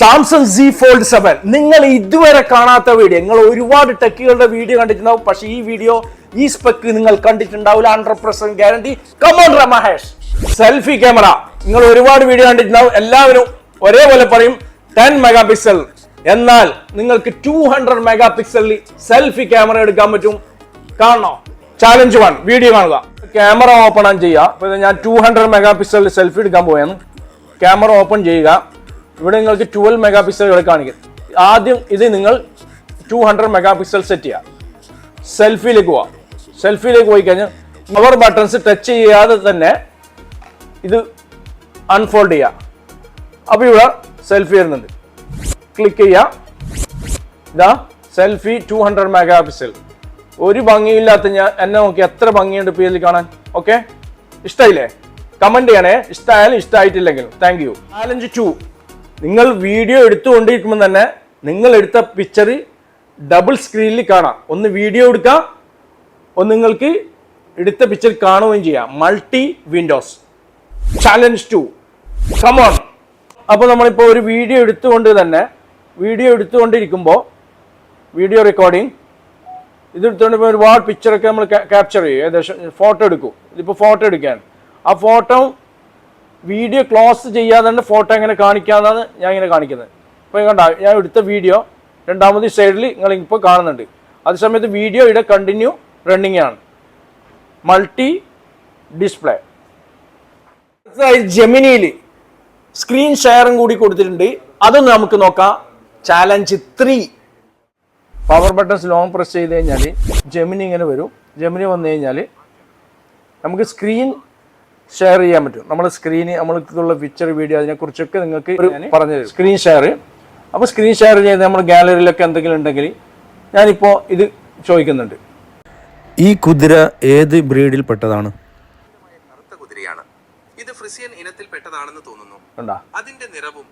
Samsung C fold seven നിങ്ങൾ ഇതുവരെ കാണാത്ത വീഡിയോ നിങ്ങൾ ഒരുപാട് ടെക്കുകളുടെ വീഡിയോ കണ്ടിട്ടുണ്ടാവും. പക്ഷെ ഈ വീഡിയോ ഈ സ്പെക്ക് നിങ്ങൾ കണ്ടിട്ടുണ്ടാവില്ല hundred percent guarantee come on Mahesh selfie camera നിങ്ങൾ ഒരുപാട് വീഡിയോ കണ്ടിട്ടുണ്ടാവും. എല്ലാവരും ഒരേപോലെ പറയും ടെൻ മെഗാ പിക്സൽ എന്നാൽ നിങ്ങൾക്ക് ടു ഹൺഡ്രഡ് മെഗാ പിക്സലിൽ സെൽഫി ക്യാമറ എടുക്കാൻ പറ്റും. കാണണോ? ചാലഞ്ച് വൺ വീഡിയോ കാണുക. ക്യാമറ ഓപ്പൺ ആണ് ചെയ്യുക ഞാൻ ടു ഹൺഡ്രഡ് മെഗാ പിക്സലിൽ സെൽഫി എടുക്കാൻ പോയാണ് ക്യാമറ ഓപ്പൺ ചെയ്യുക. ഇവിടെ നിങ്ങൾക്ക് ട്വൽവ് മെഗാ ഇവിടെ കാണിക്കും. ആദ്യം ഇത് നിങ്ങൾ two hundred mega pixel set ചെയ്യുക സെൽഫിയിലേക്ക് പോവാം. സെൽഫിയിലേക്ക് പോയി കഴിഞ്ഞാൽ പവർ ബട്ടൺസ് ടച്ച് ചെയ്യാതെ തന്നെ ഇത് അൺഫോൾഡ് ചെയ്യുക അപ്പോൾ ഇവിടെ സെൽഫി വരുന്നുണ്ട്. ക്ലിക്ക് ചെയ്യുക ഇതാ selfie two hundred mega pixel ഒരു ഭംഗിയില്ലാത്ത ഞാൻ എന്നെ നോക്കി എത്ര ഭംഗിയുണ്ട് പേരിൽ കാണാൻ. ഓക്കെ ഇഷ്ടമായില്ലേ കമന്റ് ചെയ്യണേ. ഇഷ്ടമായാലും ഇഷ്ടമായിട്ടില്ലെങ്കിലും താങ്ക് യു ചാലഞ്ച് ടു നിങ്ങൾ വീഡിയോ എടുത്തുകൊണ്ടിരിക്കുമ്പോൾ തന്നെ നിങ്ങൾ എടുത്ത പിക്ചർ ഡബിൾ സ്ക്രീനിൽ കാണാം. ഒന്ന് വീഡിയോ എടുക്കാം. ഒന്ന് നിങ്ങൾക്ക് എടുത്ത പിക്ചർ കാണുകയും ചെയ്യാം. Multi windows challenge to come on അപ്പോൾ നമ്മളിപ്പോൾ ഒരു വീഡിയോ എടുത്തുകൊണ്ട് തന്നെ വീഡിയോ എടുത്തുകൊണ്ടിരിക്കുമ്പോൾ വീഡിയോ റെക്കോർഡിങ് ഇതെടുത്തുകൊണ്ട് ഇപ്പോൾ ഒരുപാട് പിക്ചറൊക്കെ നമ്മൾ ക്യാപ്ചർ ചെയ്യും. ഏകദേശം ഫോട്ടോ എടുക്കും. ഇതിപ്പോൾ ഫോട്ടോ എടുക്കുകയാണ്. ആ ഫോട്ടോ വീഡിയോ ക്ലോസ് ചെയ്യാതെ തന്നെ ഫോട്ടോ എങ്ങനെ കാണിക്കാന്നാണ് ഞാൻ ഇങ്ങനെ കാണിക്കുന്നത്. ഇപ്പോൾ കണ്ട ഞാൻ എടുത്ത വീഡിയോ രണ്ടാമത് സൈഡിൽ നിങ്ങൾ ഇപ്പോൾ കാണുന്നുണ്ട്. അതേസമയത്ത് വീഡിയോ ഇവിടെ കണ്ടിന്യൂ റണ്ണിങ് ആണ്. മൾട്ടി ഡിസ്പ്ലേ ജെമിനിയിൽ സ്ക്രീൻ ഷെയറും കൂടി കൊടുത്തിട്ടുണ്ട്. അതൊന്ന് നമുക്ക് നോക്കാം. Challenge three power buttons long press ചെയ്ത് കഴിഞ്ഞാൽ ജെമിനി ഇങ്ങനെ വരും. ജെമിനി വന്നു കഴിഞ്ഞാൽ നമുക്ക് സ്ക്രീൻ ഷെയർ ചെയ്യാൻ പറ്റും. നമ്മൾ സ്ക്രീന് നമ്മൾക്കുള്ള പിക്ചർ വീഡിയോ അതിനെക്കുറിച്ചൊക്കെ നിങ്ങൾക്ക് പറഞ്ഞു തരും. സ്ക്രീൻ ഷെയർ അപ്പോൾ സ്ക്രീൻ ഷെയർ ചെയ്ത് നമ്മുടെ ഗാലറിയിലൊക്കെ എന്തെങ്കിലും ഉണ്ടെങ്കിൽ ഞാനിപ്പോൾ ഇത് ചോദിക്കുന്നുണ്ട്. ഈ കുതിര ഏത് ബ്രീഡിൽ പെട്ടതാണ്? കറുത്ത കുതിരയാണ്. ഇത് ഫ്രിസിയൻ ഇനത്തിൽ പെട്ടതാണെന്ന് തോന്നുന്നു. കണ്ടാ അതിന്റെ നിറവും